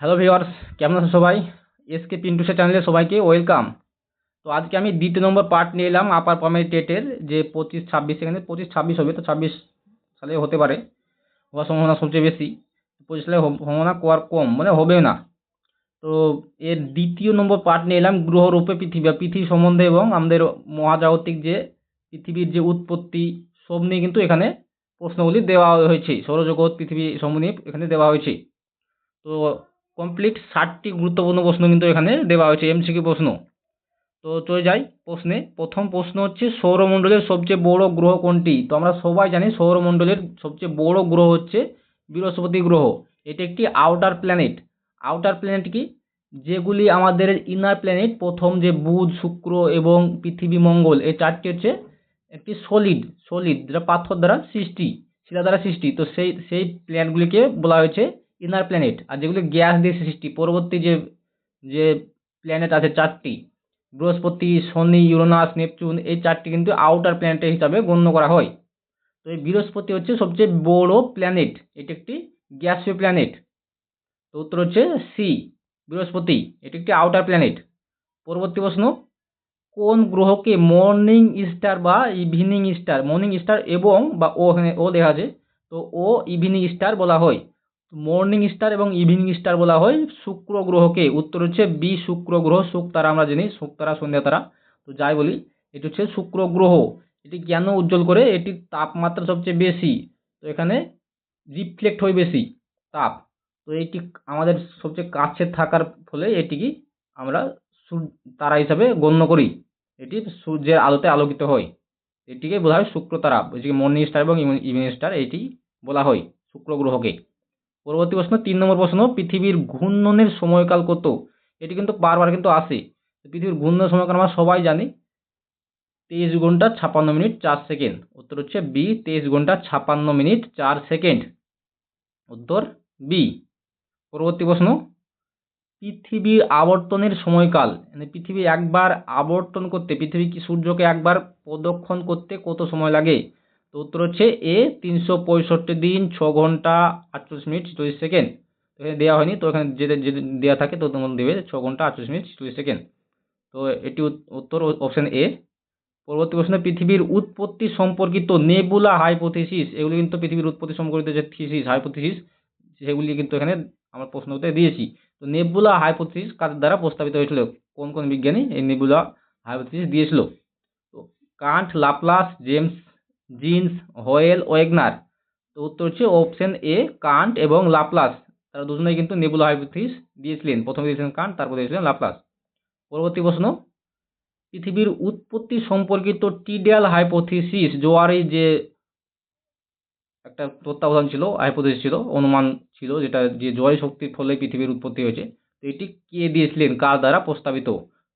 Hello viewers কেমন আছেন সবাই? এসকে পিন্টুসা চ্যানেলে সবাইকে ওয়েলকাম তো আজকে আমি দ্বিতীয় নম্বর পার্ট নিয়ে এলাম আপার প্রাইমারি টেটের যে পঁচিশ ছাব্বিশ, এখানে পঁচিশ ছাব্বিশ হবে, তো ছাব্বিশ সালে হতে পারে। হওয়ার সম্ভাবনা সবচেয়ে বেশি। পঁচিশ সালে সম্ভাবনা কর কম মানে হবে না। তো এর দ্বিতীয় নম্বর পার্ট নিয়ে এলাম গ্রহরূপে পৃথিবী পৃথিবী সম্বন্ধে এবং আমাদের মহাজাগতিক যে পৃথিবীর যে উৎপত্তি, সব নিয়ে কিন্তু এখানে প্রশ্নগুলি দেওয়া হয়েছে। সৌরজগৎ, পৃথিবী সমূহ নিয়ে এখানে দেওয়া হয়েছে। তো কমপ্লিট ষাটটি গুরুত্বপূর্ণ প্রশ্ন কিন্তু এখানে দেওয়া হয়েছে এমসিকিউ প্রশ্ন। তো চলে যাই প্রশ্নে। প্রথম প্রশ্ন হচ্ছে, সৌরমণ্ডলের সবচেয়ে বড় গ্রহ কোনটি? তো আমরা সবাই জানি সৌরমণ্ডলের সবচেয়ে বড় গ্রহ হচ্ছে বৃহস্পতি গ্রহ। এটি একটি আউটার প্ল্যানেট আউটার প্ল্যানেট কি? যেগুলি আমাদের ইনার প্ল্যানেট প্রথম যে বুধ, শুক্র এবং পৃথিবী মঙ্গল, এই চারটি হচ্ছে একটি সলিড সলিড যেটা পাথর দ্বারা সৃষ্টি, শিলা দ্বারা সৃষ্টি। তো সেই সেই প্ল্যানেটগুলিকে বলা হয়েছে ইনার প্ল্যানেট আর যেগুলি গ্যাস দিয়ে সৃষ্টি, পরবর্তী যে যে প্ল্যানেট আছে চারটি, বৃহস্পতি, শনি, ইউরেনাস, নেপচুন, এই চারটি কিন্তু আউটার প্ল্যানেট হিসাবে গণ্য করা হয়। তো এই বৃহস্পতি হচ্ছে সবচেয়ে বড় প্ল্যানেট এটি একটি গ্যাসীয় প্ল্যানেট তো উত্তর হচ্ছে সি বৃহস্পতি, এটি একটি আউটার প্ল্যানেট পরবর্তী প্রশ্ন, কোন গ্রহকে মর্নিং স্টার বা ইভিনিং স্টার মর্নিং স্টার এবং বা ও ও দেখা আছে, তো ও ইভিনিং স্টার বলা হয়। মর্নিং স্টার এবং ইভিনিং স্টার বলা হয়। শুক্র গ্রহকে, উত্তর হচ্ছে বি শুক্র গ্রহ শুক তারা আমরা জানি শুক তারা, সন্ধ্যা তারা। তো যাই বলি, এটি হচ্ছে শুক্র গ্রহ। এটি কেন উজ্জ্বল করে? এটির তাপমাত্রা সবচেয়ে বেশি। তো এখানে রিফ্লেক্ট হয় বেশি, তাপ। তো এটি আমাদের সবচেয়ে কাছে থাকার ফলে এটিকে আমরা তারা হিসাবে গণ্য করি। এটি সূর্যের আলোতে আলোকিত হয়। এটিকে বলা হয় শুক্র তারা। মর্নিং স্টার এবং ইভিনিং স্টার এটি বলা হয় শুক্র গ্রহকে। পরবর্তী প্রশ্ন, তিন নম্বর প্রশ্ন, পৃথিবীর ঘূর্ণনের সময়কাল কত? এটি কিন্তু বারবার কিন্তু আসে। পৃথিবীর ঘূর্ণনের সময়কাল আমরা সবাই জানি। তেইশ ঘণ্টা ছাপান্ন মিনিট চার সেকেন্ড। উত্তর হচ্ছে বি তেইশ ঘণ্টা ছাপান্ন মিনিট চার সেকেন্ড। উত্তর বি পরবর্তী প্রশ্ন, পৃথিবীর আবর্তনের সময়কাল মানে পৃথিবী একবার আবর্তন করতে, পৃথিবী কি সূর্যকে একবার প্রদক্ষণ করতে কত সময় লাগে? তো উত্তর হচ্ছে এ, তিনশো পঁয়ষট্টি দিন, ছ ঘণ্টা আটচল্লিশ মিনিট, চল্লিশ সেকেন্ড। এখানে দেওয়া হয়নি, তো এখানে যেটা যেটা দেওয়া থাকে, তো তোমার দেবে ছ ঘণ্টা আটচল্লিশ মিনিট, চল্লিশ সেকেন্ড। তো এটি উত- উত্তর অপশান এ পরবর্তী প্রশ্ন, পৃথিবীর উৎপত্তি সম্পর্কিত নেবুলা হাইপোথিসিস, এগুলি কিন্তু পৃথিবীর উৎপত্তি সম্পর্কিত যে থিসিস, হাইপোথিসিস, সেগুলি কিন্তু এখানে আমরা প্রশ্ন উত্তরে দিয়েছি। তো নেবুলা হাইপোথিসিস কাদের দ্বারা প্রস্তাবিত হয়েছিল? কোন কোন বিজ্ঞানী এই নেবুলা হাইপোথিসিস দিয়েছিল? তো Kant, Laplace, James Jeans, Hoyle, Wegener. তো উত্তর হচ্ছে অপশন এ কান্ট এবং লাপ্লাস। তারা দুজনেই কিন্তু নেবুলা হাইপোথিসিস দিয়েছিলেন। প্রথমে দিয়েছিলেন কান্ট, তারপর দিয়েছিলেন লাপ্লাস। পরবর্তী প্রশ্ন। পৃথিবীর উৎপত্তি সম্পর্কিত টিডিয়াল হাইপোথিসিস জোয়ারি যে একটা তত্ত্বাবধান ছিল হাইপোথিস ছিল, অনুমান ছিল, যেটা যে জয় শক্তির ফলে পৃথিবীর উৎপত্তি হয়েছে, তো এটি কে দিয়েছিলেন? কার দ্বারা প্রস্তাবিত?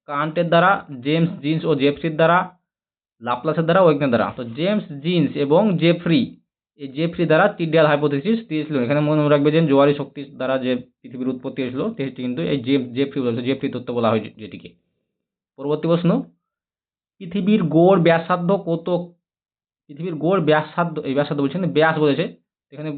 কান্টের দ্বারা, জেমস জিন্স ও জেপসির দ্বারা লাপ্লাসের দ্বারা ওয়েগনের দ্বারা। তো জেমস জিন্স এবং জেফ্রি এই জেফ্রি দ্বারা টিডিয়াল হাইপোথিসিস দিয়েছিল। এখানে মনে রাখবে যে জোয়ারি শক্তির দ্বারা যে পৃথিবীর উৎপত্তি হয়েছিল সেটি কিন্তু এই জে জেফ্রি বলেছে জেফ্রি তত্ত্ব বলা হয় যেটিকে। পরবর্তী প্রশ্ন, পৃথিবীর গড় ব্যাসার্ধ কত? পৃথিবীর গড় ব্যাসার্ধ, এই ব্যাসার্ধ বলছে না, ব্যাস বলেছে। এখানে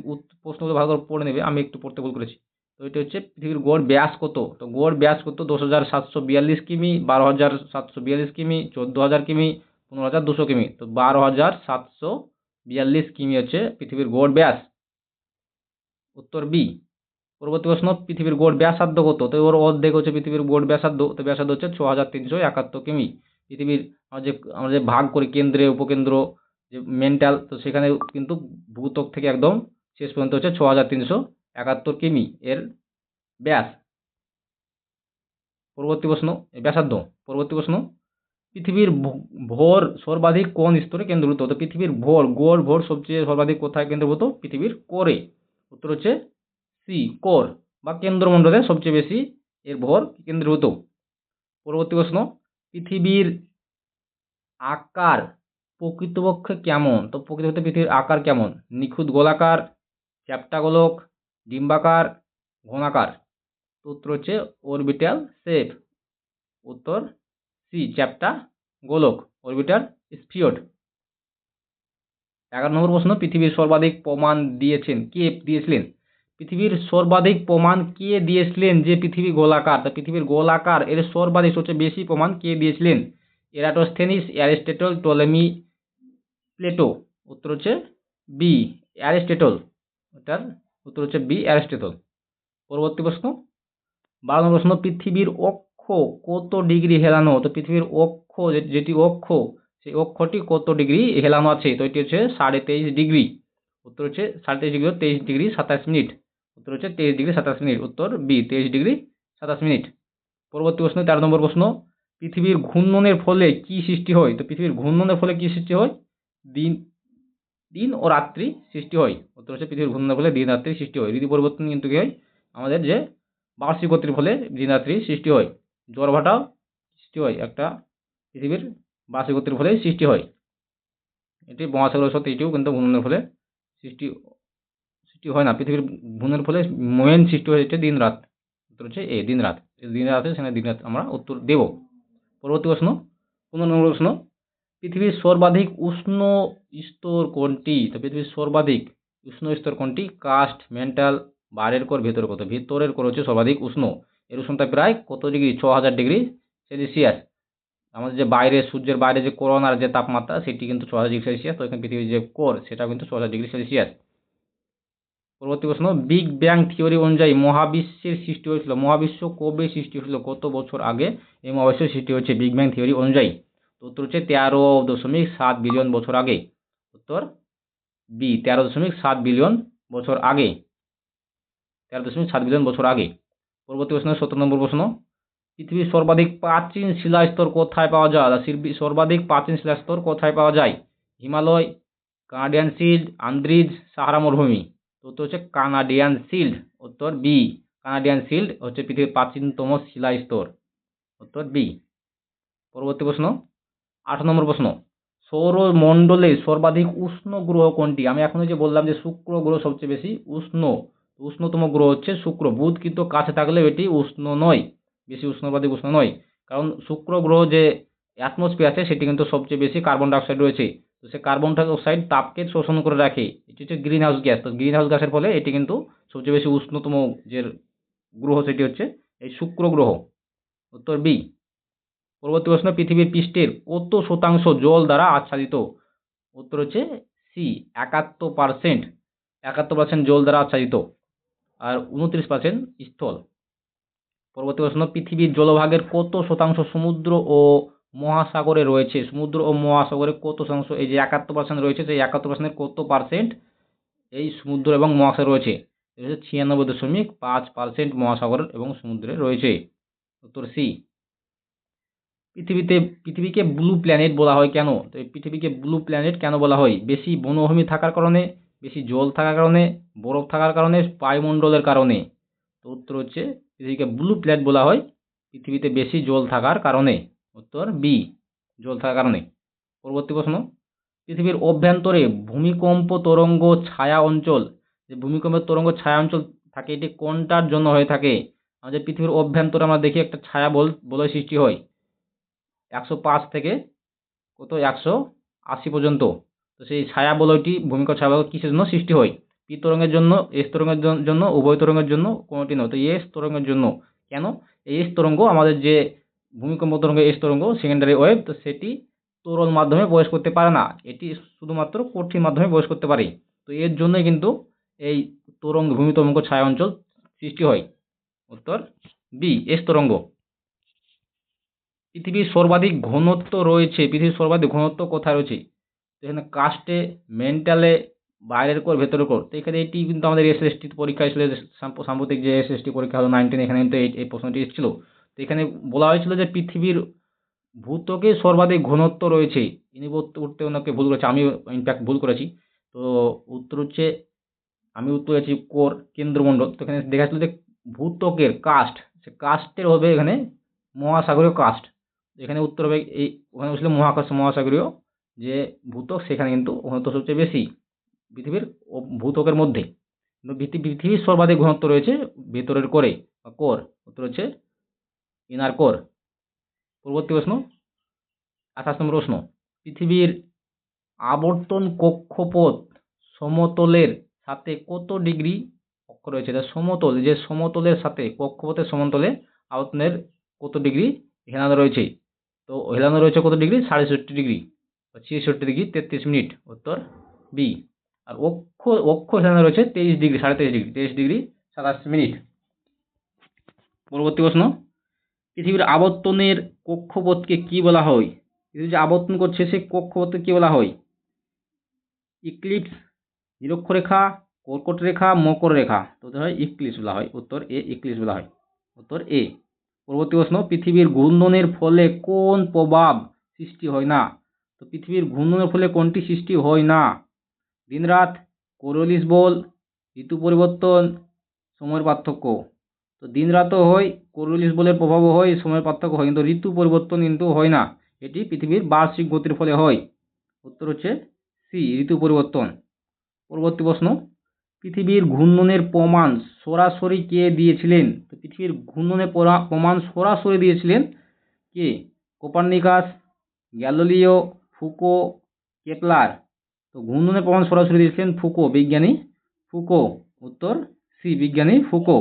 প্রশ্নগুলো ভালো করে পড়ে নেবে, আমি একটু পড়তে ভুল করেছি। তো এটা হচ্ছে পৃথিবীর গড় ব্যাস কত? তো গড় ব্যাস কত? দশ হাজার সাতশো বিয়াল্লিশ কিমি, বারো হাজার সাতশো বিয়াল্লিশ কিমি, চোদ্দ হাজার কিমি পনেরো হাজার দুশো কিমি। তো বারো হাজার সাতশো বিয়াল্লিশ কিমি হচ্ছে পৃথিবীর গড় ব্যাস। উত্তর বি পরবর্তী প্রশ্ন, পৃথিবীর গড় ব্যাসার্ধ কত? তো ওর অর্ধেক হচ্ছে পৃথিবীর গড় ব্যাসার্ধ, তো ব্যাসার্ধ হচ্ছে ছ হাজার তিনশো একাত্তর কিমি। পৃথিবীর যে, আমরা যে ভাগ করি কেন্দ্রে, উপকেন্দ্র, যে মেন্টাল তো সেখানে কিন্তু ভূত্বক থেকে একদম শেষ পর্যন্ত হচ্ছে ছ হাজার তিনশো একাত্তর কিমি এর ব্যাস। পরবর্তী প্রশ্ন, ব্যাসার্ধ। পরবর্তী প্রশ্ন পৃথিবীর ভর সর্বাধিক কোন স্তরে কেন্দ্রভূত? তো পৃথিবীর ভর গড় ভর সবচেয়ে সর্বাধিক কোথায় কেন্দ্রভূত? পৃথিবীর কোরে। উত্তর হচ্ছে সি কোর বা কেন্দ্রমণ্ডলে সবচেয়ে বেশি এর ভর কেন্দ্রভূত? পরবর্তী প্রশ্ন, পৃথিবীর আকার প্রকৃতপক্ষে কেমন? তো প্রকৃতপক্ষে পৃথিবীর আকার কেমন? নিখুঁত গোলাকার চ্যাপ্টা গোলক ডিম্বাকার, ঘনাকার। তো উত্তর হচ্ছে অরবিটাল শেপ উত্তর সি চ্যাপ্টা গোলক অরবিটার স্ফিয়ড এগারো নম্বর প্রশ্ন, পৃথিবীর সর্বাধিক প্রমাণ দিয়েছেন কে দিয়েছিলেন? পৃথিবীর সর্বাধিক প্রমাণ কে দিয়েছিলেন যে পৃথিবী গোলাকার? তা পৃথিবীর গোলাকার, এর সর্বাধিক সবচেয়ে বেশি প্রমাণ কে দিয়েছিলেন? Eratosthenes, Aristotle, Ptolemy, Plato. উত্তর হচ্ছে বি অ্যারিস্টটল। এটার উত্তর হচ্ছে বি অ্যারিস্টটল। পরবর্তী প্রশ্ন, বারো নম্বর প্রশ্ন, পৃথিবীর কত ডিগ্রি হেলানো? তো পৃথিবীর অক্ষ যেটি অক্ষ, সেই অক্ষটি কত ডিগ্রি হেলানো আছে? তো এটি হচ্ছে সাড়ে তেইশ ডিগ্রি। উত্তর হচ্ছে সাড়ে তেইশ ডিগ্রি তেইশ ডিগ্রি সাতাশ মিনিট। উত্তর হচ্ছে তেইশ ডিগ্রি সাতাশ মিনিট। উত্তর বি তেইশ ডিগ্রি সাতাশ মিনিট। পরবর্তী প্রশ্ন, তেরো নম্বর প্রশ্ন। পৃথিবীর ঘূর্ণনের ফলে কি সৃষ্টি হয়? তো পৃথিবীর ঘূর্ণনের ফলে কি সৃষ্টি হয়? দিন দিন ও রাত্রি সৃষ্টি হয়। উত্তর হচ্ছে পৃথিবীর ঘূর্ণনের ফলে দিন রাত্রি সৃষ্টি হয়। ঋতু পরিবর্তন কিন্তু কি হয়? আমাদের যে বার্ষিক গতির ফলে দিন রাত্রি সৃষ্টি হয়। জ্বর ভাটাও সৃষ্টি হয়, একটা পৃথিবীর গতির ফলে সৃষ্টি হয়। এটি মহাসাগরের সাথে এটিও কিন্তু ঘূর্ণনের ফলে সৃষ্টি সৃষ্টি হয় না। পৃথিবীর ঘূর্ণনের ফলে মেন সৃষ্টি হয়েছে দিন রাত উত্তর হচ্ছে এ দিন রাত দিন রাতে সেখানে দিন রাত আমরা উত্তর দেব। পরবর্তী প্রশ্ন, পনেরো নম্বর প্রশ্ন, পৃথিবীর সর্বাধিক উষ্ণ স্তর কোনটি? তো পৃথিবীর সর্বাধিক উষ্ণ স্তর কোনটি? কাস্ট মেন্টাল বাইরের কর, ভেতরের কত ভেতরের কর হচ্ছে সর্বাধিক উষ্ণ। এর উষ্ণতা প্রায় কত ডিগ্রি? ছ হাজার ডিগ্রি সেলসিয়াস। আমাদের যে বাইরে, সূর্যের বাইরে যে করোনার যে তাপমাত্রা, সেটি কিন্তু ছ হাজার ডিগ্রি সেলসিয়াস। তো এখানে পৃথিবীর যে কোর সেটা কিন্তু ছ হাজার ডিগ্রি সেলসিয়াস। পরবর্তী প্রশ্ন বিগ ব্যাং থিওরি অনুযায়ী মহাবিশ্বের সৃষ্টি হয়েছিল। মহাবিশ্ব কবে সৃষ্টি হয়েছিল? কত বছর আগে এই মহাবিশ্বের সৃষ্টি হয়েছে বিগ ব্যাং থিওরি অনুযায়ী? উত্তর হচ্ছে তেরো দশমিক সাত বিলিয়ন বছর আগে। উত্তর বি তেরো দশমিক সাত বিলিয়ন বছর আগে। তেরো দশমিক সাত বিলিয়ন বছর আগে। পরবর্তী প্রশ্ন, সতেরো নম্বর প্রশ্ন। পৃথিবীর সর্বাধিক প্রাচীন শিলাস্তর কোথায় পাওয়া যায়? সর্বাধিক প্রাচীন শিলাস্তর কোথায় পাওয়া যায়? Himalaya Canadian shield Andes Sahara মরুভূমি তো উত্তর হচ্ছে কানাডিয়ান শিল্ড উত্তর বি কানাডিয়ান শিল্ড হচ্ছে পৃথিবীর প্রাচীনতম শিলাস্তর, উত্তর বি পরবর্তী প্রশ্ন আট নম্বর প্রশ্ন। সৌরমণ্ডলে সর্বাধিক উষ্ণ গ্রহ কোনটি? আমি এখন যে বললাম যে শুক্র গ্রহ সবচেয়ে বেশি উষ্ণ। উষ্ণতম গ্রহ হচ্ছে শুক্র। বুধ কিন্তু কাছে থাকলেও এটি উষ্ণ নয়, বেশি উষ্ণবাদী উষ্ণ নয়। কারণ শুক্র গ্রহ যে অ্যাটমসফিয়ার আছে, সেটি কিন্তু সবচেয়ে বেশি কার্বন ডাইঅক্সাইড রয়েছে। তো সে কার্বন ডাইঅক্সাইড তাপকে শোষণ করে রাখে। এটি হচ্ছে গ্রিন হাউস গ্যাস তো গ্রিন হাউস গ্যাসের ফলে এটি কিন্তু সবচেয়ে বেশি উষ্ণতম যে গ্রহ, সেটি হচ্ছে এই শুক্র গ্রহ। উত্তর বি, পরবর্তী প্রশ্ন, পৃথিবীর পৃষ্ঠের কত শতাংশ জল দ্বারা আচ্ছাদিত? উত্তর হচ্ছে সি, একাত্তর পার্সেন্ট একাত্তর পার্সেন্ট জল দ্বারা আচ্ছাদিত। আর উনত্রিশ পার্সেন্ট স্থল। পরবর্তী প্রশ্ন, পৃথিবীর জলভাগের কত শতাংশ সমুদ্র ও মহাসাগরে রয়েছে? সমুদ্র ও মহাসাগরে কত শতাংশ? এই যে একাত্তর পার্সেন্ট রয়েছে, সেই একাত্তর পার্সেন্টের কত পার্সেন্ট এই সমুদ্র এবং মহাসাগর রয়েছে? হচ্ছে ছিয়ানব্বই দশমিক পাঁচ পার্সেন্ট মহাসাগর এবং সমুদ্রে রয়েছে। উত্তর সি, পৃথিবীতে, পৃথিবীকে ব্লু প্ল্যানেট বলা হয় কেন? তো পৃথিবীকে ব্লু প্ল্যানেট কেন বলা হয়? বেশি বনভূমি থাকার কারণে বেশি জল থাকার কারণে, বরফ থাকার কারণে, বায়ুমণ্ডলের কারণে। তো উত্তর হচ্ছে, পৃথিবীকে ব্লু প্ল্যানেট বলা হয়, পৃথিবীতে বেশি জল থাকার কারণে। উত্তর বি জল থাকার কারণে। পরবর্তী প্রশ্ন, পৃথিবীর অভ্যন্তরে ভূমিকম্প তরঙ্গ ছায়া অঞ্চল, যে ভূমিকম্পের তরঙ্গ ছায়া অঞ্চল থাকে, এটি কোনটার জন্য হয়ে থাকে? আমাদের পৃথিবীর অভ্যন্তরে আমরা দেখি একটা ছায়া বল, বলয় সৃষ্টি হয়। একশো পাঁচ থেকে কত? একশো আশি পর্যন্ত। তো সেই ছায়া বলয়টি ভূমিকম্প ছায়া বলয় কিসের জন্য সৃষ্টি হয়? পি তরঙ্গের জন্য, এস তরঙ্গের জন্য, উভয় তরঙ্গের জন্য কোনোটি নয়। তো এস তরঙ্গের জন্য কেন? এই এস তরঙ্গ আমাদের যে ভূমিকম্প তরঙ্গ, এস তরঙ্গ সেকেন্ডারি ওয়েভ তো সেটি তরল মাধ্যমে প্রবেশ করতে পারে না। এটি শুধুমাত্র কঠিন মাধ্যমে প্রবেশ করতে পারে। তো এর জন্যই কিন্তু এই তরঙ্গ ভূমিতরঙ্গ ছায়া অঞ্চল সৃষ্টি হয়। উত্তর বি এস তরঙ্গ। পৃথিবীর সর্বাধিক ঘনত্ব রয়েছে। পৃথিবীর সর্বাধিক ঘনত্ব কোথায় রয়েছে? তো এখানে কাস্টে মেন্টালে বাইরের কর ভেতরের কর তো এখানে এটি কিন্তু আমাদের এস এস টি পরীক্ষা ছিল, যে সাম্প- সাম্প্রতিক যে এস এস টি পরীক্ষা হলো নাইনটিন এখানে কিন্তু এই প্রশ্নটি এসেছিল। তো এখানে বলা হয়েছিল যে পৃথিবীর ভূত্বকে সর্বাধিক ঘনত্ব রয়েছে। ইনি উঠতে ওনাকে ভুল করেছে আমি ইনফ্যাক্ট ভুল করেছি। তো উত্তর হচ্ছে, আমি উত্তর আছি কোর কেন্দ্রমণ্ডল। তো এখানে দেখা যাচ্ছিল যে ভূত্বকের কাস্ট সে কাস্টের হবে এখানে মহাসাগরীয় কাস্ট এখানে উত্তর হবে, এই, ওখানে ছিল মহাকাশ, মহাসাগরীয় যে ভূত্বক সেখানে কিন্তু ঘনত্ব সবচেয়ে বেশি পৃথিবীর ভূত্বকের মধ্যে। পৃথিবীর সর্বাধিক ঘনত্ব রয়েছে ভেতরের কোরে বা কোর। উত্তর হচ্ছে ইনার কোর পরবর্তী প্রশ্ন, আঠাশ নম্বর প্রশ্ন। পৃথিবীর আবর্তন কক্ষপথ সমতলের সাথে কত ডিগ্রি অক্ষ রয়েছে? তা সমতল যে সমতলের সাথে কক্ষপথের সমতলে আবর্তনের কত ডিগ্রি হেলানো রয়েছে? তো হেলানো রয়েছে কত ডিগ্রি? সাড়ে ষট্টি ডিগ্রি। ছিষট্টি ডিগ্রি তেত্রিশ মিনিট উত্তর বি আর অক্ষ অক্ষ হেলানো রয়েছে তেইশ ডিগ্রি সাড়ে তেইশ ডিগ্রি তেইশ ডিগ্রি সাতাশ মিনিট পরবর্তী প্রশ্ন, পৃথিবীর আবর্তনের কক্ষপথকে কি বলা হয়? পৃথিবী যে আবর্তন করছে, সেই কক্ষপথকে কি বলা হয়? ইক্লিপস, নিরক্ষরেখা কর্কট রেখা মকর রেখা তো হয় ইক্লিপস বলা হয়, উত্তর এ ইক্লিপস বলা হয়। উত্তর এ পরবর্তী প্রশ্ন, পৃথিবীর ঘূর্ণনের ফলে কোন প্রভাব সৃষ্টি হয় না? তো পৃথিবীর ঘূর্ণনের ফলে কোনটি সৃষ্টি হয় না? দিনরাত কোরলিস বল, ঋতু পরিবর্তন, সময়ের পার্থক্য। তো দিনরাতও হয়, কোরলিস বলের প্রভাবও হয়, সময়ের পার্থক্য হয়, কিন্তু ঋতু পরিবর্তন কিন্তু হয় না। এটি পৃথিবীর বার্ষিক গতির ফলে হয়। উত্তর হচ্ছে সি ঋতু পরিবর্তন। পরবর্তী প্রশ্ন, পৃথিবীর ঘূর্ণনের প্রমাণ সরাসরি কে দিয়েছিলেন? তো পৃথিবীর ঘূর্ণনের প্রমাণ সরাসরি দিয়েছিলেন কে? কোপার্নিকাস, গ্যালিলিও ফুকো কেপলার তো ঘূর্ণনের প্রমাণ সরাসরি দিয়েছিলেন ফুকো, বিজ্ঞানী ফুকো, উত্তর সি, বিজ্ঞানী ফুকো।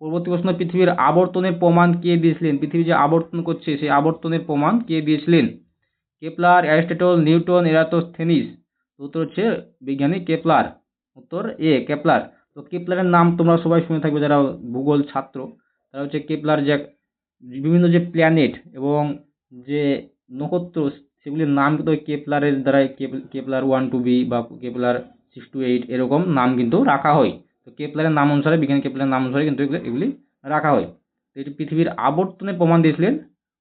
পরবর্তী প্রশ্ন, পৃথিবীর আবর্তনের প্রমাণ কে দিয়েছিলেন? পৃথিবী যে আবর্তন করছে, সেই আবর্তনের প্রমাণ কে দিয়েছিলেন? Kepler, Aristotle, Newton, Eratosthenes. উত্তর হচ্ছে বিজ্ঞানী কেপলার। উত্তর এ, কেপলার। তো কেপলারের নাম তোমরা সবাই শুনে থাকবে যারা ভূগোল ছাত্র। তারা হচ্ছে কেপলার যে বিভিন্ন যে প্ল্যানেট এবং যে নক্ষত্র সেগুলির নাম কিন্তু ওই কেপলারের দ্বারাই কেপ- কেপলার ওয়ান টু বি বা কেপলার সিক্স টু এইট এরকম নাম কিন্তু রাখা হয়। তো কেপলারের নাম অনুসারে, বিজ্ঞানী কেপলারের নাম অনুসারে কিন্তু এগুলো এগুলি রাখা হয়। তো এটি পৃথিবীর আবর্তনের প্রমাণ দিয়েছিলেন।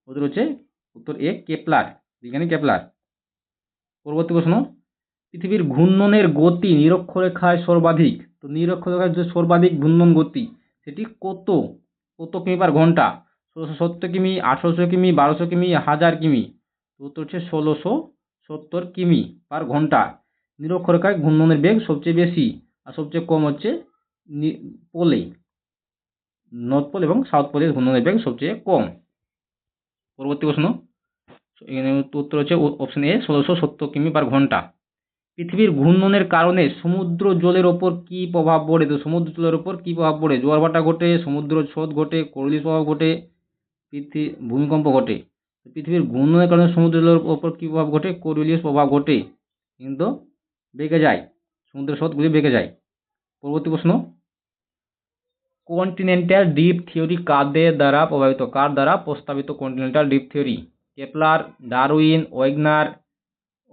ওদের হচ্ছে, উত্তর এ কেপলার, বিজ্ঞানী কেপলার। পরবর্তী প্রশ্ন, পৃথিবীর ঘূর্ণনের গতি নিরক্ষরেখায় সর্বাধিক। তো নিরক্ষরেখায় যে সর্বাধিক ঘূর্ণন গতি, সেটি কত? কত কিমি পার ঘণ্টা? ষোলোশো সত্তর কিমি, আঠেরোশো কিমি, বারোশো কিমি, হাজার কিমি। উত্তর হচ্ছে ষোলোশো সত্তর কিমি পার ঘণ্টা। নিরক্ষরেখায় ঘূর্ণনের বেগ সবচেয়ে বেশি আর সবচেয়ে কম হচ্ছে পোলে। নর্থ পোল এবং সাউথ পোলের ঘূর্ণনের বেগ সবচেয়ে কম। পরবর্তী প্রশ্ন। এখানে উত্তর হচ্ছে অপশন এ ষোলোশো সত্তর কিমি পার ঘণ্টা। পৃথিবীর ঘূর্ণনের কারণে সমুদ্র জলের ওপর কি প্রভাব পড়ে? তো সমুদ্র জলের ওপর কি প্রভাব পড়ে? জোয়ার ভাটা ঘটে, সমুদ্র স্রোত ঘটে করলিস প্রভাব ঘটে পৃথিবী ভূমিকম্প ঘটে। পৃথিবীর ঘূর্ণনের কারণে সমুদ্র জলের ওপর কি প্রভাব ঘটে? কোরিলিয়াস প্রভাব ঘটে। কিন্তু বেঁকে যায়। সমুদ্রের স্রোতগুলি বেঁকে যায়। পরবর্তী প্রশ্ন। কন্টিনেন্টাল ডিপ থিওরি কাদের দ্বারা প্রভাবিত? কার দ্বারা প্রস্তাবিত continental drift theory? Kepler, Darwin, Wegener,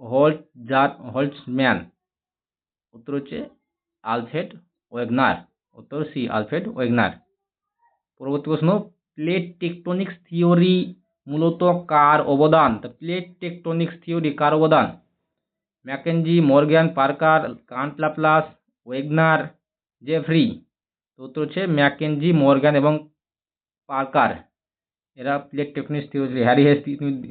Holt, jar হোল্টসম্যান উত্তর হচ্ছে আলফ্রেড ওয়েগনার। উত্তর সি, আলফ্রেড ওয়েগনার। পরবর্তী প্রশ্ন। প্লেট টেকটনিক্স থিওরি মূলত কার অবদান? তো প্লেট টেকটনিক্স থিওরি কার অবদান? McKenzie Morgan Parker, Kant Laplace, Wegener, Jeffreys. তো উত্তর হচ্ছে ম্যাকেনজি মর্গ্যান এবং পার্কার। এরা plate tectonics theory Harry Hess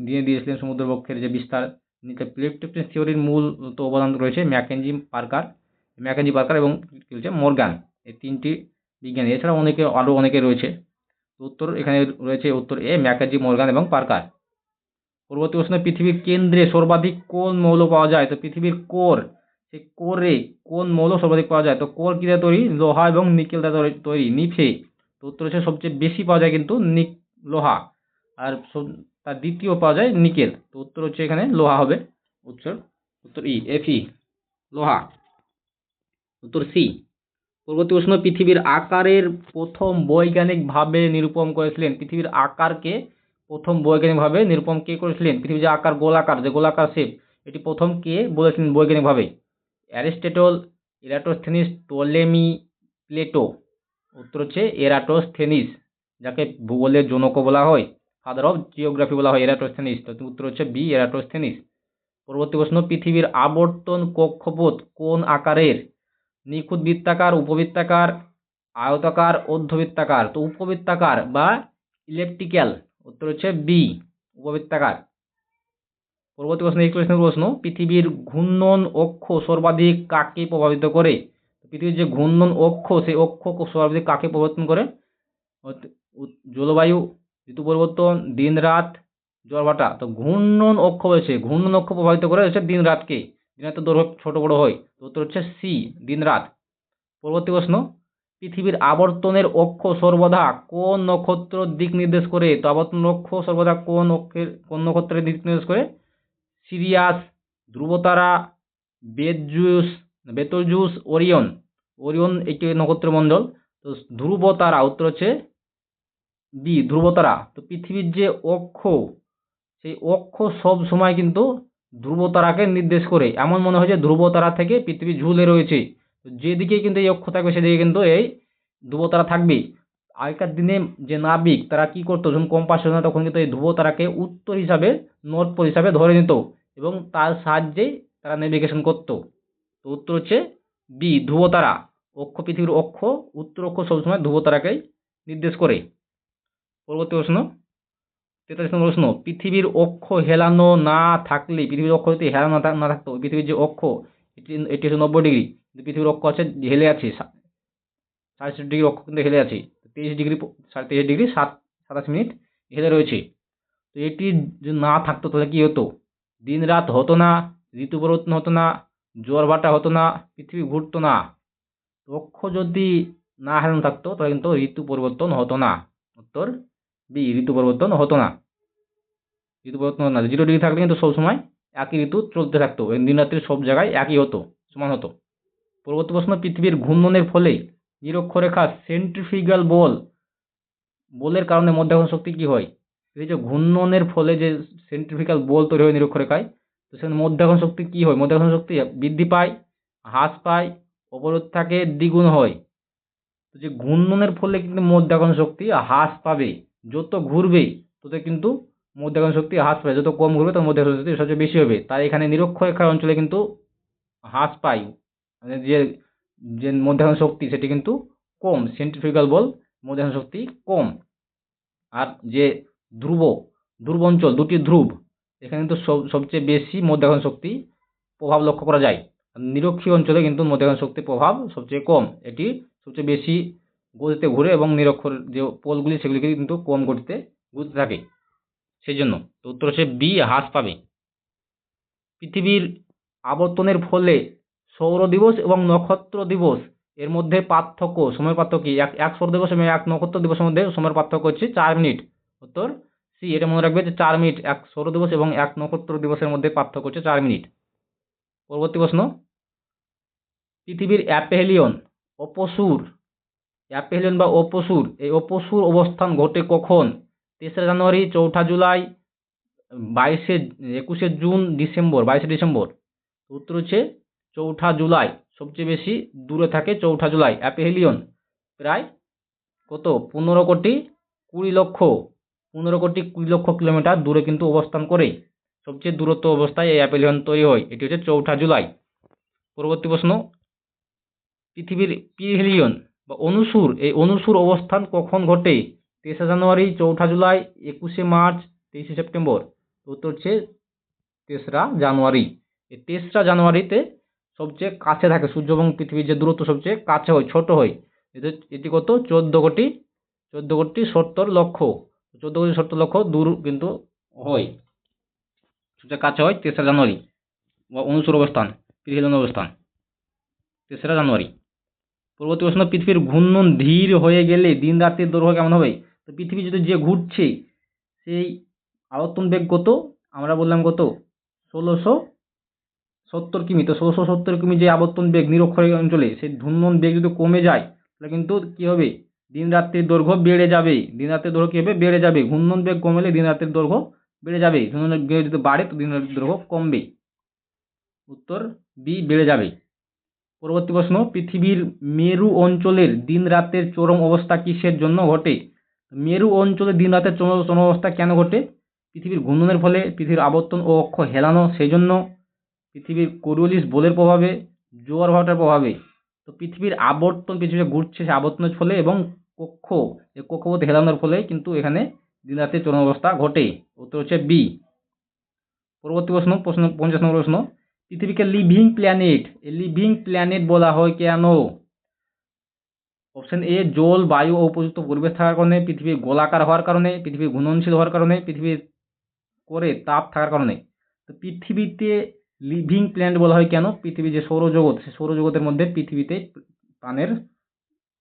দিয়ে দিয়েছিলেন সমুদ্রবক্ষের যে বিস্তার। নিচে প্লেট টেকটনিক্স থিওরির মূল তো অবদান রয়েছে ম্যাকেনজি, পার্কার ম্যাকেনজি, পার্কার এবং কি হচ্ছে মর্গান। এই তিনটি বিজ্ঞানী। এছাড়াও অনেকে আরও অনেকে রয়েছে। উত্তর এখানে রয়েছে উত্তর এ, ম্যাকাজি, মর্গান এবং পার্কার। পরবর্তী প্রশ্ন, পৃথিবীর কেন্দ্রে সর্বাধিক কোন মৌল পাওয়া যায়? তো পৃথিবীর কোর সেই কোরে কোন মৌল সর্বাধিক পাওয়া যায়? তো কোর কী তৈরি? লোহা এবং নিকেল দিয়ে তৈরি- নিফে তো উত্তর হচ্ছে সবচেয়ে বেশি পাওয়া যায় কিন্তু নিক লোহা। আর তার দ্বিতীয় পাওয়া যায় নিকেল। তো উত্তর হচ্ছে এখানে লোহা হবে। উত্তর উত্তর ই, এফি লোহা। উত্তর সি। পরবর্তী প্রশ্ন পৃথিবীর আকারের প্রথম বৈজ্ঞানিকভাবে নিরূপণ করেছিলেন। পৃথিবীর আকারকে প্রথম বৈজ্ঞানিকভাবে নিরূপণ কে করেছিলেন? পৃথিবীর যে আকার, গোলাকার, যে গোলাকার শেপ, এটি প্রথম কে বলেছিলেন বৈজ্ঞানিকভাবে? Aristotle, Eratosthenes, Ptolemy, Plato. উত্তর হচ্ছে এরাটোস্থেনিস, যাকে ভূগোলের জনকও বলা হয় ফাদার অফ জিওগ্রাফি বলা হয় এরাটোস্থেনিস। তো উত্তর হচ্ছে বি, এরাটোস্থেনিস। পরবর্তী প্রশ্ন, পৃথিবীর আবর্তন কক্ষপথ কোন আকারের? নিখুঁত বৃত্তাকার উপবৃত্তাকার, আয়তাকার অর্ধবৃত্তাকার তো উপবৃত্তাকার বা ইলেকট্রিক্যাল উত্তর হচ্ছে বি উপবৃত্তাকার। পরবর্তী প্রশ্ন, এই প্রশ্ন, পৃথিবীর ঘূর্ণন অক্ষ সর্বাধিক কাকে প্রভাবিত করে? পৃথিবীর যে ঘূর্ণন অক্ষ, সেই অক্ষ সর্বাধিক কাকে প্রবর্তন করে? জলবায়ু, ঋতু পরিবর্তন দিন রাত জলভাটা তো ঘূর্ণন অক্ষ হয়েছে ঘূর্ণন অক্ষ প্রভাবিত করে হচ্ছে দিন রাতকে দিন রাতের দৈর্ঘ্য ছোট বড় হয়। তো উত্তর হচ্ছে সি দিন রাত পরবর্তী প্রশ্ন, পৃথিবীর আবর্তনের অক্ষ সর্বদা কোন নক্ষত্র দিক নির্দেশ করে? তো আবর্তন অক্ষ সর্বদা কোন অক্ষের, কোন নক্ষত্রের দিক নির্দেশ করে? সিরিয়াস, ধ্রুবতারা বেতজুস ওরিয়ন। ওরিয়ন একটি নক্ষত্রমণ্ডল। তো ধ্রুবতারা, উত্তর হচ্ছে বি ধ্রুবতারা। তো পৃথিবীর যে অক্ষ, সেই অক্ষ সব সময় কিন্তু ধ্রুবতারাকে নির্দেশ করে। এমন মনে হয় যে ধ্রুবতারা থেকে পৃথিবী ঝুলে রয়েছে। যেদিকে কিন্তু এই অক্ষ থাকবে, সেদিকে কিন্তু এই ধ্রুবতারা থাকবে। আগেকার দিনে যে নাবিক, তারা কি করতো? যখন কম্পাস না, তখন কিন্তু এই ধ্রুবতারাকে উত্তর হিসাবে, নর্থ পোল হিসাবে ধরে নিত এবং তার সাহায্যেই তারা নেভিগেশন করতো। তো উত্তর হচ্ছে বি ধ্রুবতারা। অক্ষ পৃথিবীর অক্ষ, উত্তর অক্ষ সবসময় ধ্রুবতারাকেই নির্দেশ করে। পরবর্তী প্রশ্ন। তেতাল্লিশ নম্বর প্রশ্ন, পৃথিবীর অক্ষ হেলানো না থাকলে, পৃথিবীর অক্ষ যদি হেলানো না থাকতো, পৃথিবীর যে অক্ষ, এটি এটি হচ্ছে নব্বই ডিগ্রি, কিন্তু পৃথিবীর অক্ষ আছে হেলে আছে সাড়ে ডিগ্রি অক্ষ কিন্তু হেলে আছে তেইশ ডিগ্রি সাড়ে তেইশ ডিগ্রি, সাত, সাতাশ মিনিট হেলে রয়েছে, তো এটি যদি না থাকতো তাহলে কী হতো? দিন রাত হতো না ঋতু পরিবর্তন হতো না, জোয়ার ভাটা হতো না, পৃথিবী ঘুরতো না অক্ষ যদি না হেলানো থাকতো তাহলে কিন্তু ঋতু পরিবর্তন হতো না, উত্তর বি, ঋতু পরিবর্তন হতো না। ঋতু পরিবর্তন হতো না। জিরো ডিগ্রি থাকলে কিন্তু সবসময় একই ঋতু চলতে থাকতো। দিন রাত্রি সব জায়গায় একই হতো, সমান হতো। পরবর্তী প্রশ্ন, পৃথিবীর ঘূর্ণনের ফলে নিরক্ষরেখা সেন্ট্রিফিউগাল বল, বলের কারণে মধ্যাকর্ষণ শক্তি কী হয়? এই যে ঘূর্ণনের ফলে যে সেন্ট্রিফিক্যাল বল তৈরি হয় নিরক্ষরেখায়, তো সেখানে মধ্যাকর্ষণ শক্তি কী হয়? মধ্যাকর্ষণ শক্তি বৃদ্ধি পায়, হ্রাস পায় অবরোধ থাকে দ্বিগুণ হয়। তো যে ঘূর্ণনের ফলে কিন্তু মধ্যাকর্ষণ শক্তি হ্রাস পাবে। যত ঘুরবে তত কিন্তু মধ্যাকর্ষণ শক্তি হ্রাস পায়। যত কম ঘুরবে, তত মধ্যাকর্ষণ শক্তি সবচেয়ে বেশি হবে। তাই এখানে নিরক্ষরেখার অঞ্চলে কিন্তু হ্রাস পায়। মানে যে যে মধ্যাকর্ষণ শক্তি, সেটি কিন্তু কম। সেন্ট্রিফিউগাল বল মধ্যাকর্ষণ শক্তি কম। আর যে ধ্রুব ধ্রুব অঞ্চল, দুটি ধ্রুব, এখানে কিন্তু সব, সবচেয়ে বেশি মধ্যাকর্ষণ শক্তি প্রভাব লক্ষ্য করা যায়। নিরক্ষীয় অঞ্চলে কিন্তু মধ্যাকর্ষণ শক্তির প্রভাব সবচেয়ে কম। এটি সবচেয়ে বেশি গতিতে ঘুরে এবং নিরক্ষর যে পোলগুলি, সেগুলিকে কিন্তু কম গতিতে ঘুরতে থাকে। সেই জন্য তো উত্তর হচ্ছে বি হ্রাস পাবে। পৃথিবীর আবর্তনের ফলে সৌর দিবস এবং নক্ষত্র দিবস এর মধ্যে পার্থক্য, সময়ের পার্থক্য কি? এক এক সৌর দিবস এবং এক নক্ষত্র দিবসের মধ্যে সময়ের পার্থক্য হচ্ছে চার মিনিট। উত্তর সি এটা মনে রাখবে যে চার মিনিট, এক সৌর দিবস এবং এক নক্ষত্র দিবসের মধ্যে পার্থক্য হচ্ছে চার মিনিট। পরবর্তী প্রশ্ন। পৃথিবীর অ্যাপেলিয়ন অপসুর অ্যাপেলিয়ন বা অপসুর, এই অপসুর অবস্থান ঘটে কখন? তেসরা জানুয়ারি, চৌঠা জুলাই, বাইশে, একুশে জুন, ডিসেম্বর, বাইশে ডিসেম্বর। উত্তর হচ্ছে চৌঠা জুলাই, সবচেয়ে বেশি দূরে থাকে চৌঠা জুলাই। অ্যাপেলিয়ন প্রায় কত? পনেরো কোটি কুড়ি লক্ষ, পনেরো কোটি কুড়ি লক্ষ কিলোমিটার দূরে কিন্তু অবস্থান করে। সবচেয়ে দূরত্ব অবস্থায় এই অ্যাপেলিয়ন তৈরি হয়। এটি হচ্ছে চৌঠা জুলাই। পরবর্তী প্রশ্ন, পৃথিবীর পিহেলিয়ন বা অনুসুর, এই অনুসুর অবস্থান কখন ঘটে? তেসরা জানুয়ারি, চৌঠা জুলাই, একুশে মার্চ, তেইশে সেপ্টেম্বর। উত্তর হচ্ছে তেসরা জানুয়ারি। এই তেসরা জানুয়ারিতে সবচেয়ে কাছে থাকে সূর্য এবং পৃথিবীর যে দূরত্ব সবচেয়ে কাছে হয়, ছোট হয়। এতে, এটি কত? চোদ্দ কোটি চোদ্দ কোটি সত্তর লক্ষ। চোদ্দ কোটি সত্তর লক্ষ দূর কিন্তু হয়। সবচেয়ে কাছে হয় তেসরা জানুয়ারি। বা অনুসুর অবস্থান পিহিলন অবস্থান। তেসরা জানুয়ারি। পরবর্তী প্রশ্ন পৃথিবীর ঘূর্ণন ধীর হয়ে গেলে দিন রাত্রির দৈর্ঘ্য কেমন হবে? তো পৃথিবী যদি যে ঘুরছে, সেই আবর্তন বেগ কত? আমরা বললাম কত? ষোলোশো সত্তর কিমি। তো ষোলোশো সত্তর কিমি যে আবর্তন বেগ নিরক্ষরেখা অঞ্চলে, সেই ঘূর্ণন বেগ যদি কমে যায়, তাহলে কিন্তু কী হবে? দিন রাত্রির দৈর্ঘ্য বেড়ে যাবে। দিন রাত্রির দৈর্ঘ্য কী হবে? বেড়ে যাবে। ঘূর্ণন বেগ কমলে দিন রাত্রির দৈর্ঘ্য বেড়ে যাবে। ঘূর্ণন বেগ যদি বাড়ে, তো দিন রাত্রির দৈর্ঘ্য কমবে। উত্তর বি, বেড়ে যাবে। পরবর্তী প্রশ্ন, পৃথিবীর মেরু অঞ্চলের দিন রাতের চরম অবস্থা কিসের জন্য ঘটে? মেরু অঞ্চলে দিন রাতের চরম অবস্থা কেন ঘটে? পৃথিবীর ঘূর্ণনের ফলে পৃথিবীর আবর্তন ও অক্ষ হেলানো সেই জন্য পৃথিবীর কোরিওলিস বলের প্রভাবে, জোয়ার ভাটার প্রভাবে। তো পৃথিবীর আবর্তন পৃথিবীতে ঘুরছে সে আবর্তনের ফলে এবং কক্ষ এই কক্ষপথ হেলানোর ফলে কিন্তু এখানে দিন রাতের চরম অবস্থা ঘটে। উত্তর হচ্ছে বি। পরবর্তী প্রশ্ন প্রশ্ন পঞ্চাশ নম্বর প্রশ্ন পৃথিবীকে লিভিং প্ল্যানেট লিভিং প্ল্যানেট বলা হয় কেন? অপশন এ জল, বায়ু ও উপযুক্ত পরিবেশ থাকার কারণে, পৃথিবী গোলাকার হওয়ার কারণে, পৃথিবী ঘূর্ণনশীল হওয়ার কারণে পৃথিবীর করে তাপ থাকার কারণে। তো পৃথিবীতে লিভিং প্ল্যানেট বলা হয় কেন? পৃথিবী যে সৌরজগৎ, সেই সৌরজগতের মধ্যে পৃথিবীতে প্রাণের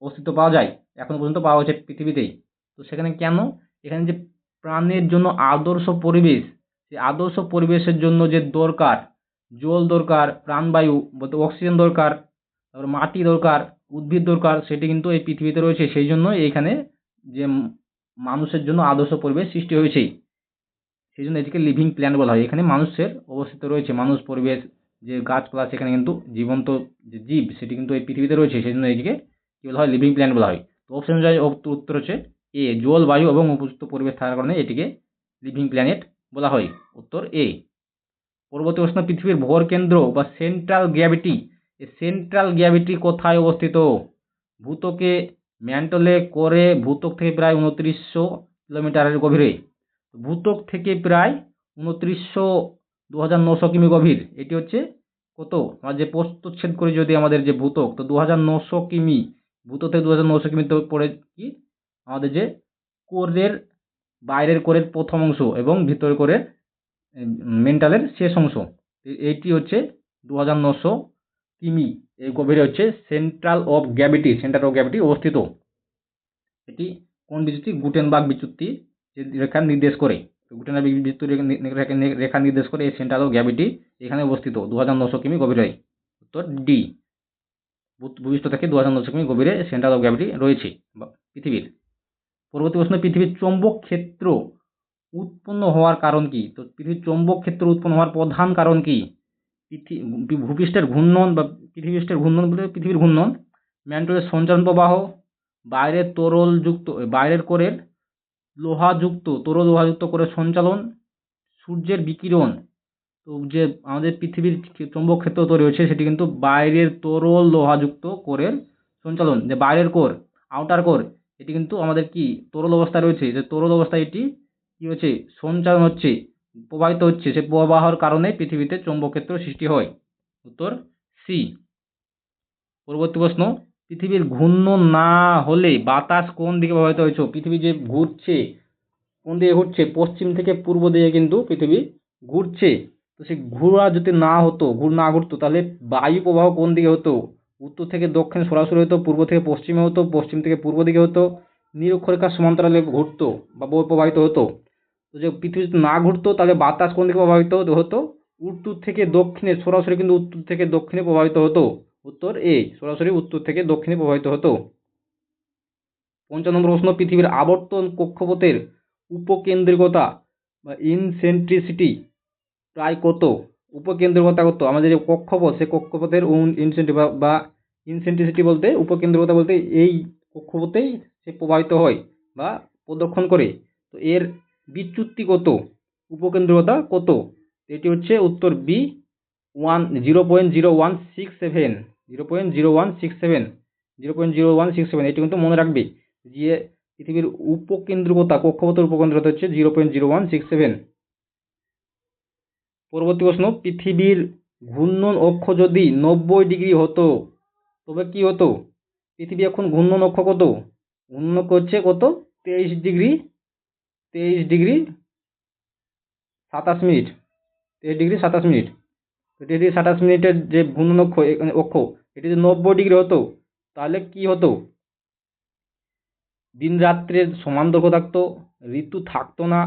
অস্তিত্ব পাওয়া যায়, এখনও পর্যন্ত পাওয়া হচ্ছে পৃথিবীতেই। তো সেখানে কেন? এখানে যে প্রাণের জন্য আদর্শ পরিবেশ, সেই আদর্শ পরিবেশের জন্য যে দরকার জল দরকার, প্রাণবায়ু, বলতে অক্সিজেন দরকার, তারপর মাটি দরকার, উদ্ভিদ দরকার, সেটি কিন্তু এই পৃথিবীতে রয়েছে। সেই জন্য এইখানে যে মানুষের জন্য আদর্শ পরিবেশ সৃষ্টি হয়েছে। সেই জন্য এটিকে লিভিং প্ল্যান্ট বলা হয়। এখানে মানুষের অবস্থিত রয়েছে। মানুষ, পরিবেশ, যে গাছপালা, সেখানে কিন্তু জীবন্ত যে জীব, সেটি কিন্তু এই পৃথিবীতে রয়েছে। সেই জন্য এটিকে কী বলা হয়? লিভিং প্ল্যান্ট বলা হয়। তো অপশন অনুযায়ী উত্তর হচ্ছে এ জল, বায়ু এবং উপযুক্ত পরিবেশ থাকার কারণে এটিকে লিভিং প্ল্যানেট বলা হয়। উত্তর এ পরবর্তী প্রশ্ন, পৃথিবীর ভর কেন্দ্র বা সেন্ট্রাল গ্র্যাভিটি সেন্ট্রাল গ্র্যাভিটি কোথায় অবস্থিত? ভূতকে ম্যান্টলে করে ভূতক থেকে প্রায় উনত্রিশশো কিলোমিটারের গভীরে। ভূতক থেকে প্রায় উনত্রিশশো দু হাজার নশো কিমি গভীর। এটি হচ্ছে কত? আমরা যে প্রস্থচ্ছেদ করে যদি আমাদের যে ভূতক, তো দু হাজার নশো কিমি ভূত্বক থেকে দু হাজার নশো কিমি পড়ে কি? আমাদের যে কোরের বাইরের কোরের প্রথম অংশ এবং ভিতরের কোরের মেন্টালের শেষ অংশ। এইটি হচ্ছে দু হাজার নশো কিমি এই গভীরে হচ্ছে central of gravity centre of gravity অবস্থিত। এটি কোন বিচ্যুতি গুটেনবার্গ বিচ্যুতি যে রেখা নির্দেশ করে। গুটেনবার্গ বিচ্যুতি রেখা নির্দেশ করে এই সেন্টার অফ গ্র্যাভিটি এখানে অবস্থিত দু হাজার নশো কিমি গভীরে। উত্তর ডি ভূপৃষ্ঠ থেকে দু হাজার নশো কিমি গভীরে সেন্টার অফ গ্র্যাভিটি রয়েছে পৃথিবীর। পরবর্তী প্রশ্ন, পৃথিবীর চৌম্বক ক্ষেত্র উৎপন্ন হওয়ার কারণ কি? তো পৃথিবীর চৌম্বক ক্ষেত্র উৎপন্ন হওয়ার প্রধান কারণ কি? ভূপৃষ্ঠের ঘূর্ণন বা পৃথিবীষ্ঠের ঘূর্ণন বলে পৃথিবীর ঘূর্ণন ম্যান্টলের সঞ্চালন প্রবাহ, বাইরের তরলযুক্ত বাইরের কোরের লোহাযুক্ত তরল লোহাযুক্ত করে সঞ্চালন, সূর্যের বিকিরণ। তো যে আমাদের পৃথিবীর চৌম্বক ক্ষেত্র তৈরি হয়েছে, সেটি কিন্তু বাইরের তরল লোহাযুক্ত কোরের সঞ্চালন, যে বাইরের কোর, আউটার কোর, এটি কিন্তু আমাদের কি? তরল অবস্থায় রয়েছে। যে তরল অবস্থায় এটি কি হচ্ছে? সঞ্চারণ হচ্ছে, প্রবাহিত হচ্ছে। সে প্রবাহর কারণে পৃথিবীতে চৌম্বক ক্ষেত্র সৃষ্টি হয়। উত্তর সি পরবর্তী প্রশ্ন, পৃথিবীর ঘূর্ণন না হলে বাতাস কোন দিকে প্রবাহিত হয়েছে? পৃথিবী যে ঘুরছে, কোন দিকে ঘুরছে? পশ্চিম থেকে পূর্ব দিকে কিন্তু পৃথিবী ঘুরছে। তো সে ঘুরা যদি না হতো ঘুর না ঘুরতো, তাহলে বায়ু প্রবাহ কোন দিকে হতো? উত্তর থেকে দক্ষিণে সরাসরি হতো, পূর্ব থেকে পশ্চিমে হতো, পশ্চিম থেকে পূর্ব দিকে হতো। নিরক্ষরেখার সমান্তরালে ঘুরতো বা প্রবাহিত হতো। যে পৃথিবী না ঘুরতো, তাহলে বাতাস কোন দিকে প্রবাহিত হতো? উত্তর থেকে দক্ষিণে, সরাসরি কিন্তু উত্তর থেকে দক্ষিণে প্রবাহিত হতো। উত্তর এ সরাসরি উত্তর থেকে দক্ষিণে প্রবাহিত হতো। পঞ্চান্ন নম্বর প্রশ্ন, পৃথিবীর আবর্তন কক্ষপথের উপকেন্দ্রিকতা বা ইনসেন্ট্রিসিটি প্রায় কত? উপকেন্দ্রিকতা কত? আমাদের যে কক্ষপথ সেই কক্ষপথের ইনসেন্ট্রি বা ইনসেন্ট্রিসিটি বলতে, উপকেন্দ্রিকতা বলতে এই কক্ষপথেই সে প্রবাহিত হয় বা প্রদক্ষণ করে। তো এর বিচ্যুতি কত? উপকেন্দ্রতা কত? এটি হচ্ছে উত্তর B one zero point zero one six seven zero point zero one six seven zero point zero one six seven এটি কিন্তু মনে রাখবে যে পৃথিবীর উপকেন্দ্রিকতা কক্ষপথের উপকেন্দ্রতা হচ্ছে zero point zero one six seven পরবর্তী প্রশ্ন, পৃথিবীর ঘূর্ণন অক্ষ যদি নব্বই ডিগ্রি হতো, তবে কি হতো? পৃথিবী এখন ঘূর্ণন অক্ষ কত? ঘূর্ণন অক্ষ হচ্ছে কত? তেইশ ডিগ্রি। তেইশ ডিগ্রি সাতাশ মিনিট। তেইশ ডিগ্রি সাতাশ মিনিট। তেইশ ডিগ্রি সাতাশ মিনিটের যে ঘূর্ণন অক্ষ এখানে অক্ষ, এটি যদি নব্বই ডিগ্রি হতো, তাহলে কি হতো? দিন রাত্রের সমান দৈর্ঘ্য থাকতো, ঋতু থাকতো না,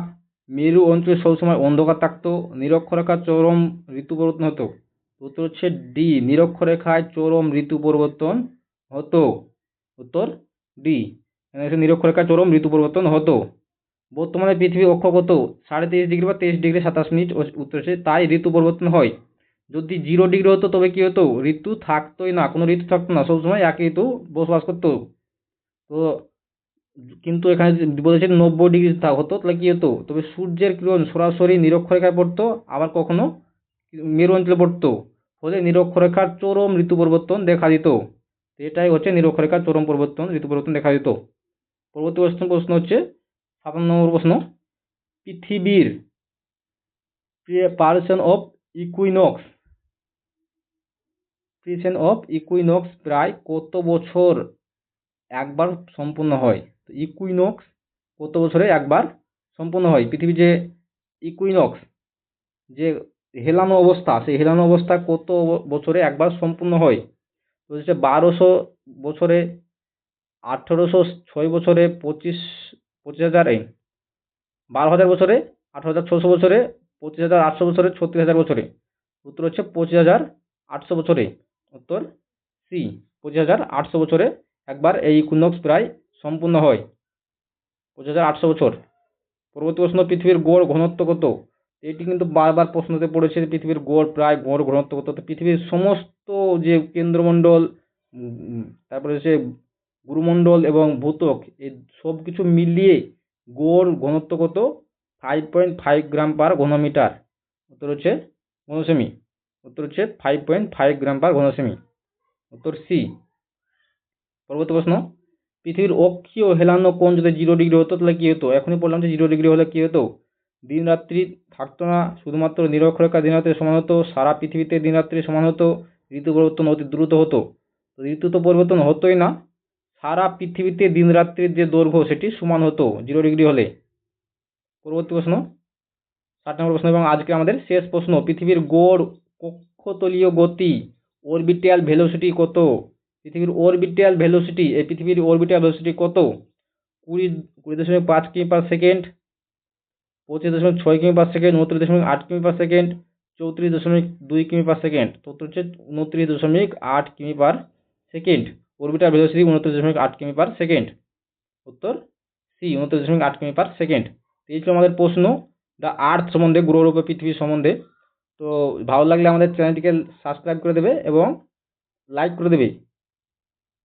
মেরু অঞ্চলে সবসময় অন্ধকার থাকতো নিরক্ষরেখার চরম ঋতু পরিবর্তন হতো। উত্তর হচ্ছে ডি নিরক্ষরেখায় চরম ঋতু পরিবর্তন হতো। উত্তর ডি নিরক্ষরেখায় চরম ঋতু পরিবর্তন হতো। বর্তমানে পৃথিবী অক্ষ কত সাড়ে তেইশ ডিগ্রি বা তেইশ ডিগ্রি সাতাশ মিনিট উত্তর হচ্ছে তাই ঋতু পরিবর্তন হয়। যদি জিরো ডিগ্রি হতো, তবে কি হতো? ঋতু থাকতোই না, কোনো ঋতু থাকতো না সবসময় একই ঋতু বসবাস করতো। তো কিন্তু এখানে বলেছে নব্বই ডিগ্রি হতো, তাহলে কি হতো? তবে সূর্যের কিরণ সরাসরি নিরক্ষরেখায় পড়তো, আবার কখনো মেরু অঞ্চলে পড়তো। ফলে নিরক্ষরেখার চরম ঋতু পরিবর্তন দেখা দিত। এটাই হচ্ছে নিরক্ষরেখার চরম পরিবর্তন, ঋতু পরিবর্তন দেখা দিত। পরবর্তী প্রশ্ন প্রশ্ন হচ্ছে সাতান্ন নম্বর প্রশ্ন। পৃথিবীর precession of equinox precession of equinox প্রায় কত বছর একবার সম্পূর্ণ হয়? তো ইকুইনক্স কত বছরে একবার সম্পূর্ণ হয়? পৃথিবীর যে ইকুইনক্স যে হেলানো অবস্থা, সেই হেলানো অবস্থা কত বছরে একবার সম্পূর্ণ হয়? তো হচ্ছে বারোশো বছরে, আঠেরোশো ছয় বছরে, পঁচিশ পঁচিশ হাজার এই বারো হাজার বছরে, আঠারো হাজার ছশো বছরে, পঁচিশ হাজার আটশো বছরে, ছত্রিশ হাজার বছরে। উত্তর হচ্ছে পঁচিশ হাজার আটশো বছরে। উত্তর সি, পঁচিশ হাজার আটশো বছরে একবার এই ইকুইনক্স প্রায় সম্পূর্ণ হয়। পঁচিশ হাজার আটশো বছর। পরবর্তী প্রশ্ন, পৃথিবীর গড় ঘনত্ব কত? এটি কিন্তু বারবার প্রশ্নতে পড়েছে পৃথিবীর গড় প্রায় গড় ঘনত্ব কত? পৃথিবীর সমস্ত যে কেন্দ্রমণ্ডল তারপরে হচ্ছে গুরুমণ্ডল এবং ভূত্বক, এই সব কিছু মিলিয়ে গড় ঘনত্ব কত? Five point five gram per ঘনমিটার। উত্তর হচ্ছে ঘনসেমি। উত্তর হচ্ছে five point five gram per ঘনসেমি। উত্তর সি পরবর্তী প্রশ্ন। পৃথিবীর অক্ষীয় হেলানো কোণ যদি জিরো ডিগ্রি হতো, তাহলে কী হতো? এখনই বললাম যে জিরো ডিগ্রি হলে কী হতো? দিন রাত্রি থাকতো না, শুধুমাত্র নিরক্ষরেখা দিন রাত্রি সমান হতো, সারা পৃথিবীতে দিন রাত্রি সমান হতো, ঋতু পরিবর্তন অতি দ্রুত হতো। ঋতু তো পরিবর্তন হতোই না। সারা পৃথিবীতে দিন রাত্রির যে দৈর্ঘ্য, সেটি সমান হতো জিরো ডিগ্রি হলে। পরবর্তী প্রশ্ন, ষাট নম্বর প্রশ্ন, এবং আজকে আমাদের শেষ প্রশ্ন, পৃথিবীর গড় কক্ষতলীয় গতি অরবিটাল ভেলোসিটি কত? পৃথিবীর অরবিটাল ভেলোসিটি এই পৃথিবীর অরবিটাল ভেলোসিটি কত? কুড়ি কুড়ি দশমিক পাঁচ কিমি পার সেকেন্ড পঁচিশ দশমিক ছয় কিমি পার সেকেন্ড উনত্রিশ দশমিক আট কিমি পার সেকেন্ড চৌত্রিশ দশমিক দুই কিমি পার সেকেন্ড তো হচ্ছে উনত্রিশ দশমিক আট কিমি পার সেকেন্ড অরবিটাল ভেলোসিটি উনত্রিশ দশমিক আট কিমি পার সেকেন্ড। উত্তর সি উনত্রিশ দশমিক আট কিমি পার সেকেন্ড। এই ছিল আমাদের প্রশ্ন। দ্য আর্থ সম্বন্ধে, গ্রহরূপে, পৃথিবী সম্বন্ধে। তো ভালো লাগলে আমাদের চ্যানেলটিকে সাবস্ক্রাইব করে দেবে এবং লাইক করে দেবে।